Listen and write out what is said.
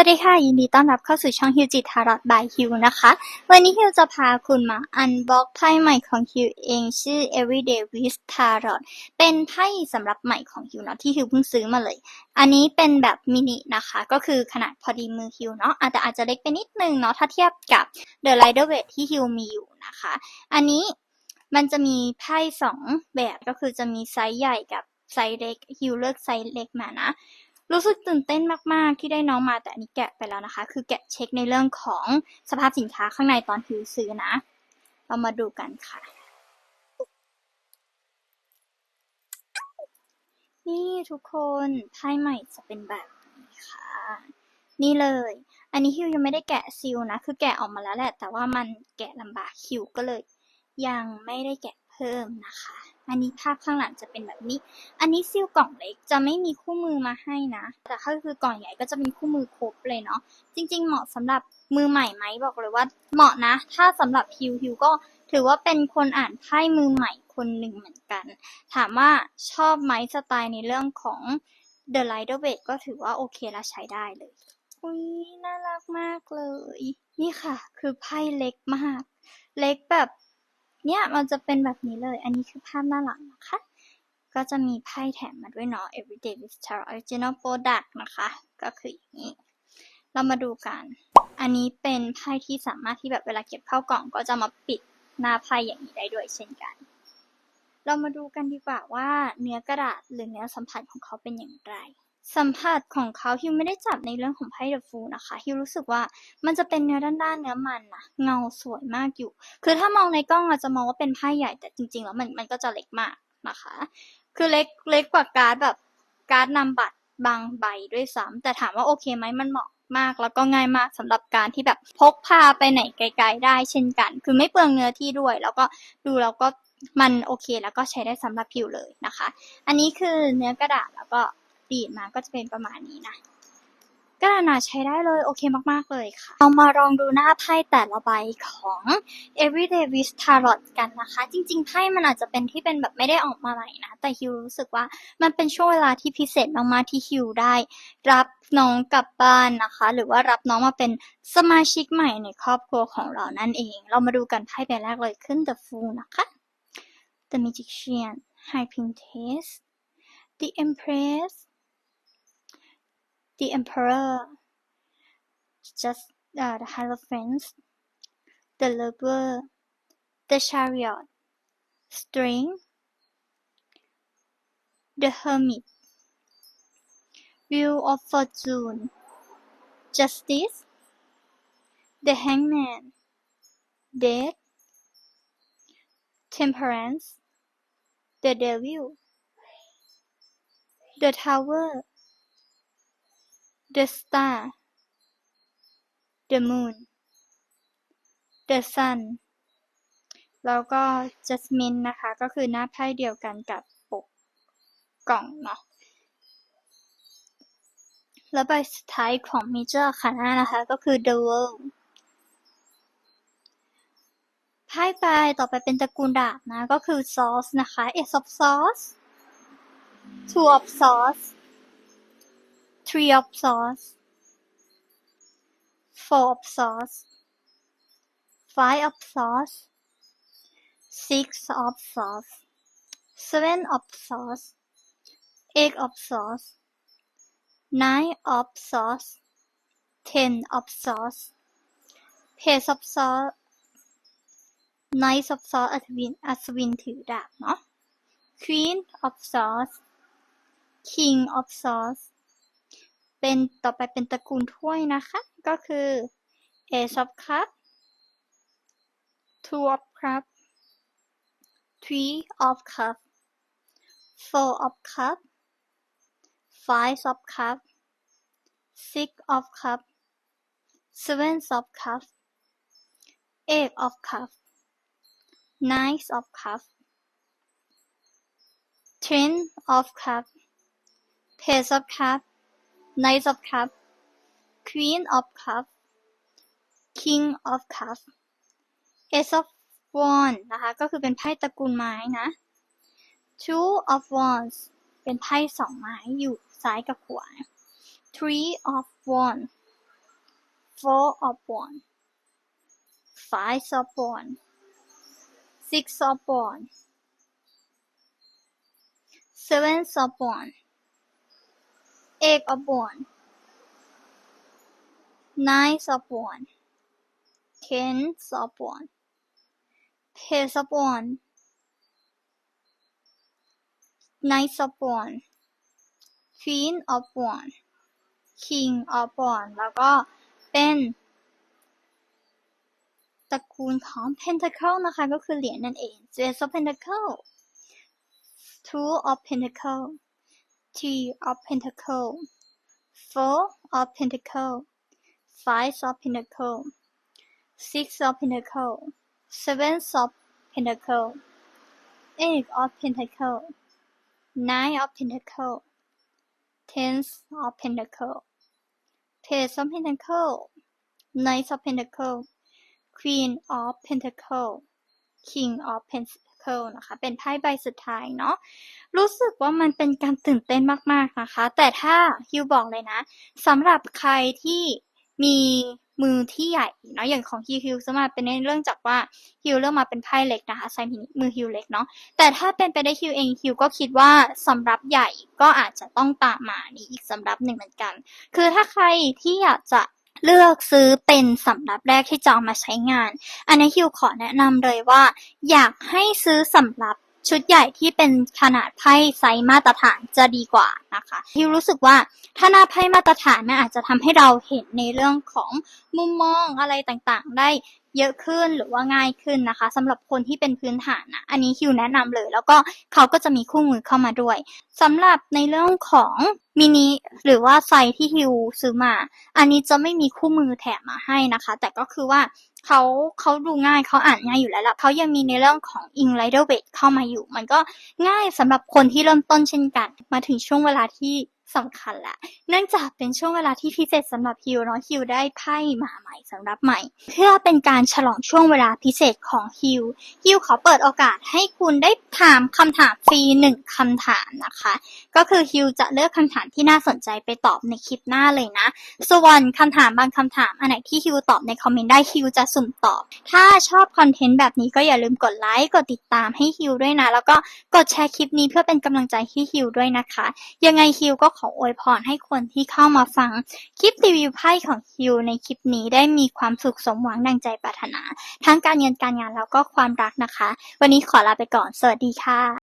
สวัสดีค่ะ ยินดีต้อนรับเข้าสู่ช่องฮิวจิทารอดบายฮิวนะคะ วันนี้ฮิวจะพาคุณมาอันบ็อกไพ่ใหม่ของฮิวเองชื่อ Everyday with Tarot เป็นไพ่สำหรับใหม่ของฮิวเนาะที่ฮิวเพิ่งซื้อมาเลย อันนี้เป็นแบบมินินะคะ ก็คือขนาดพอดีมือฮิวเนาะอาจจะอาจจะเล็กไปนิดนึงเนาะถ้าเทียบกับ The Rider Waite ที่ฮิวมีอยู่นะคะ อันนี้มันจะมีไพ่สองแบบก็คือจะมีไซส์ใหญ่กับไซส์เล็กฮิวเลือกไซส์เล็กมานะ รู้สึกตื่นเต้นมาก ๆ ที่ได้น้องมาแต่อันนี้แกะไปแล้วนะคะ คือแกะเช็คในเรื่องของสภาพสินค้าข้างในตอนฮิวซื้อนะ เรามาดูกันค่ะ นี่ทุกคนไพ่ใหม่จะเป็นแบบนี้ค่ะ นี่เลย อันนี้ฮิวยังไม่ได้แกะซีลนะ คือแกะออกมาแล้วแหละ แต่ว่ามันแกะลำบากฮิวก็เลย ยังไม่ได้แกะเพิ่มนะคะ อันนี้ภาพข้างหลังจะเป็นแบบนี้ อันนี้ซีลกล่องเล็กจะไม่มีคู่มือมาให้นะ แต่ถ้าคือกล่องใหญ่ก็จะมีคู่มือครบเลยเนาะ จริง ๆ เหมาะสำหรับมือใหม่ไหมบอกเลยว่า เหมาะนะ ถ้าสำหรับฮิวฮิวก็ถือว่าเป็นคนอ่านไพ่มือใหม่คนหนึ่งเหมือนกัน ถามว่าชอบไหมสไตล์ในเรื่องของ The Rider Waite ก็ถือว่าโอเคและใช้ได้เลย อุ้ยน่ารักมากเลย นี่ค่ะ คือไพ่เล็กมาก เล็กแบบ เนี่ยมันจะเป็นแบบนี้เลย อันนี้คือภาพหน้าหลังนะคะ ก็จะมีไพ่แถมมาด้วยเนาะ Everyday with Tarot Original Product นะคะ ก็คืออย่างนี้ เรามาดูกัน อันนี้เป็นไพ่ที่สามารถที่แบบเวลาเก็บเข้ากล่อง ก็จะมาปิดหน้าไพ่อย่างนี้ได้ด้วยเช่นกัน เรามาดูกันดีกว่าว่าเนื้อกระดาษหรือเนื้อสัมผัสของเขาเป็นอย่างไร สัมผัสของเขาฮิวไม่ได้จับในเรื่องของไพ่เดอะฟูนะคะฮิวรู้สึกว่ามันจะเป็นเนื้อด้านๆเนื้อมันนะเงาสวยมากอยู่ คือถ้ามองในกล้องอาจจะมองว่าเป็นไพ่ใหญ่แต่จริงๆแล้วมันมันก็จะเล็กมากนะคะ คือเล็กเล็กกว่าการ์ดแบบการ์ดนำบัตรบางใบด้วยซ้ำแต่ถามว่าโอเคไหมมันเหมาะมากแล้วก็ง่ายมากสำหรับการที่แบบพกพาไปไหนไกล ๆ ได้เช่นกัน คือไม่เปลืองเนื้อที่ด้วย แล้วก็ดูแล้วก็มันโอเคแล้วก็ใช้ได้สำหรับผิวเลยนะคะ อันนี้คือเนื้อกระดาษแล้วก็ ดีดมาก็จะเป็นประมาณนี้นะกระดาษใช้ได้เลยโอเคมาก ๆ เลยค่ะ เรามาลองดูหน้าไพ่แต่ละใบของ Everyday with Tarot กันนะคะ จริง ๆ ไพ่มันอาจจะเป็นที่เป็นแบบไม่ได้ออกมาใหม่นะ แต่ฮิวรู้สึกว่ามันเป็นช่วงเวลาที่พิเศษมาก ๆ ที่ฮิวได้ รับน้องกลับบ้านนะคะ หรือว่ารับน้องมาเป็นสมาชิกใหม่ในครอบครัวของเรานั่นเอง เรามาดูกันไพ่ใบแรกเลยขึ้น The Fool นะคะ The Magician High Princess The Empress The Emperor just uh, the Hierophant The Lover The Chariot String The Hermit. Wheel of Fortune Justice The Hangman Death Temperance The Devil The Tower The Star The Moon The Sun แล้วก็ Jasmine นะคะ ก็คือหน้าไพ่เดียวกันกับปกกล่องเนาะแล้วใบสุดท้ายของ Major Arcana นะคะ ก็คือ The World ไพ่ใบต่อไปเป็นตระกูลดาบนะ ก็คือ Swords นะคะ Ace of Swords Two of Swords Three of Swords Four of Swords Five of Swords Six of Swords Seven of Swords Eight of Swords Nine of Swords Ten of Swords Page of Swords Knight of Swords อัศวินอัศวินถือดาบเนาะ Queen of Swords King of Swords เป็นต่อไปเป็นตระกูลถ้วยนะคะ ก็คือ Ace of cup, Two of cup, Three of cup, Four of cup, Five of cup, six of cup, seven of cup, Eight of cup, Nine of cup, Ten of cup, Page of cup Knight of Cups Queen of Cups King of Cups Ace of Wands นะคะ ก็คือเป็นไพ่ตระกูลไม้นะ Two of Wands เป็นไพ่สองไม้อยู่ซ้ายกับขวา Three of Wands four of one five of one six of one seven of one eight of one nine of one ten of one page of one knight of one queen of one king of one แล้วก็เป็นตระกูลของ pentacle นะคะ ก็คือเหรียญนั่นเอง ace of pentacle two of pentacle three of pentacle four of pentacle five of pentacle six of pentacle seven of pentacle eight of pentacle nine of pentacle ten of pentacle page of pentacle knight of pentacle queen of pentacle king of pentacle นะคะ เป็นไพ่ใบสุดท้ายเนาะรู้สึกว่ามันเป็นการตื่นเต้นมากๆนะคะ แต่ถ้าฮิวบอกเลยนะสำหรับใครที่มีมือที่ใหญ่เนาะอย่างของฮิวฮิวจะมาเป็นเรื่องจากว่าฮิวเลือกมาเป็นไพ่เล็กนะคะไซมินิมือฮิวเล็กเนาะแต่ถ้าเป็นไปได้ฮิวเองฮิวก็คิดว่าสำหรับใหญ่ก็อาจจะต้องตามมานี่อีกสำหรับหนึ่งเหมือนกัน คือถ้าใครที่อยากจะ เลือกซื้อเป็นสำรับแรกที่จะเอามาใช้งาน อันนี้ฮิวขอแนะนำเลยว่า อยากให้ซื้อสำรับชุดใหญ่ที่เป็นขนาดไพ่ไซส์มาตรฐานจะดีกว่านะคะฮิวรู้สึกว่าถ้าหน้าไพ่มาตรฐานมันอาจจะทำให้เราเห็นในเรื่องของมุมมองอะไรต่างๆ ได้ เยอะขึ้นหรือว่าง่ายขึ้นนะคะสำหรับคนที่เป็นพื้นฐานนะอันนี้ฮิวแนะนำเลย แล้วก็เขาก็จะมีคู่มือเข้ามาด้วยสำหรับในเรื่องของมินิหรือว่าไซที่ฮิวซื้อมา อันนี้จะไม่มีคู่มือแถมมาให้นะคะ แต่ก็คือว่าเขาเขาดูง่ายเขาอ่านง่ายอยู่แล้วละเขายังมีในเรื่องของ i n l i d e r weight เข้ามาอยู่ มันก็ง่ายสำหรับคนที่เริ่มต้นเช่นกัน มาถึงช่วงเวลาที่ สำคัญละเนื่องจากเป็นช่วงเวลาที่พิเศษสำหรับฮิวเนาะฮิวได้ไพ่มาใหม่สำหรับใหม่ เพื่อเป็นการฉลองช่วงเวลาพิเศษของฮิวฮิวขอเปิดโอกาสให้คุณได้ถามคำถามฟรีหนึ่งคำถามนะคะ ก็คือฮิวจะเลือกคำถามที่น่าสนใจไปตอบในคลิปหน้าเลยนะ ส่วนคำถามบางคำถามอันไหนที่ฮิวตอบในคอมเมนต์ได้ฮิวจะสุ่มตอบ ถ้าชอบคอนเทนต์แบบนี้ก็อย่าลืมกดไลค์กดติดตามให้ฮิวด้วยนะ แล้วก็กดแชร์คลิปนี้เพื่อเป็นกำลังใจให้ฮิวด้วยนะคะ ยังไงฮิวก็ขออวยพรให้คนที่เข้ามาฟังคลิปรีวิวไพ่ของคิวในคลิปนี้ได้มีความสุขสมหวังดังใจปรารถนา ทั้งการเงินการงานแล้วก็ความรักนะคะ วันนี้ขอลาไปก่อน สวัสดีค่ะ